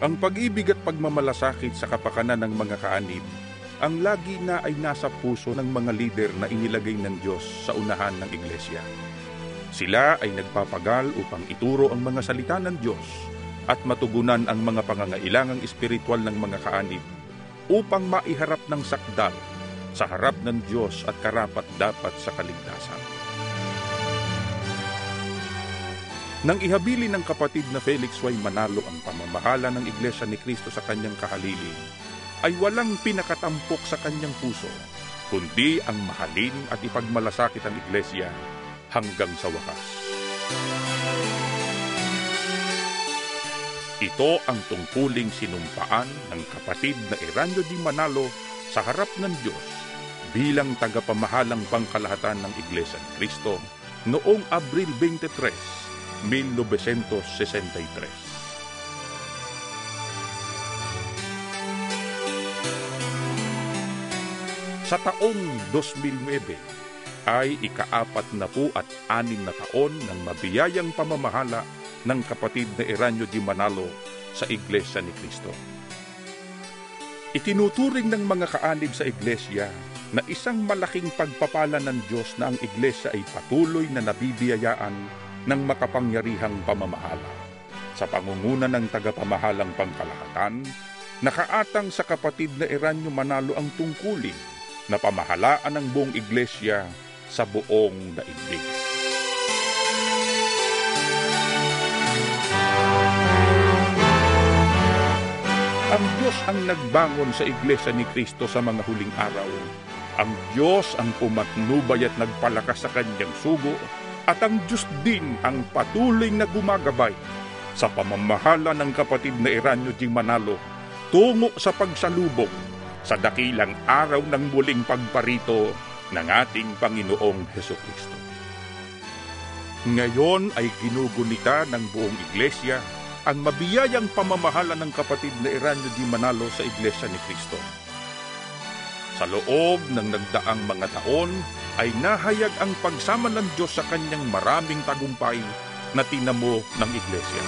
Ang pag-ibig at pagmamalasakit sa kapakanan ng mga kaanib, ang lagi na ay nasa puso ng mga lider na inilagay ng Diyos sa unahan ng iglesia. Sila ay nagpapagal upang ituro ang mga salita ng Diyos at matugunan ang mga pangangailangang espiritual ng mga kaanib upang maiharap ng sakdal sa harap ng Diyos at karapat dapat sa kaligtasan. Nang ihabili ng kapatid na Felix Y. Manalo ang pamamahala ng Iglesia ni Kristo sa kanyang kahalili, ay walang pinakatampok sa kanyang puso, kundi ang mahalin at ipagmalasakit ang Iglesia hanggang sa wakas. Ito ang tungkuling sinumpaan ng kapatid na Eranio di Manalo sa harap ng Diyos bilang tagapamahalang pangkalahatan ng Iglesia ni Kristo noong Abril 23, 1963. Sa taong 2009 ay ikaapat na po at anim na taon ng mabiyayang pamamahala ng kapatid na Eranio di Manalo sa Iglesia ni Cristo. Itinuturing ng mga kaanib sa Iglesia na isang malaking pagpapala ng Diyos na ang Iglesia ay patuloy na nabibiyayaan ng makapangyarihang pamamahala. Sa pangunguna ng tagapamahalang pangkalahatan, nakaatang sa kapatid na Eranio Manalo ang tungkulin na pamahalaan ng buong iglesia sa buong daigdig. Ang Diyos ang nagbangon sa iglesia ni Kristo sa mga huling araw. Ang Diyos ang pumatnubay at nagpalakas sa kanyang sugo at ang Diyos din ang patuloy na gumagabay sa pamamahala ng kapatid na Eranio G. Manalo tungo sa pagsalubong sa dakilang araw ng muling pagparito ng ating Panginoong Heso Kristo. Ngayon ay ginugunita ng buong iglesia ang mabiyayang pamamahala ng kapatid na Eranio Di Manalo sa Iglesia ni Kristo. Sa loob ng nagdaang mga taon ay nahayag ang pagsama ng Diyos sa kanyang maraming tagumpay na tinamo ng Iglesia.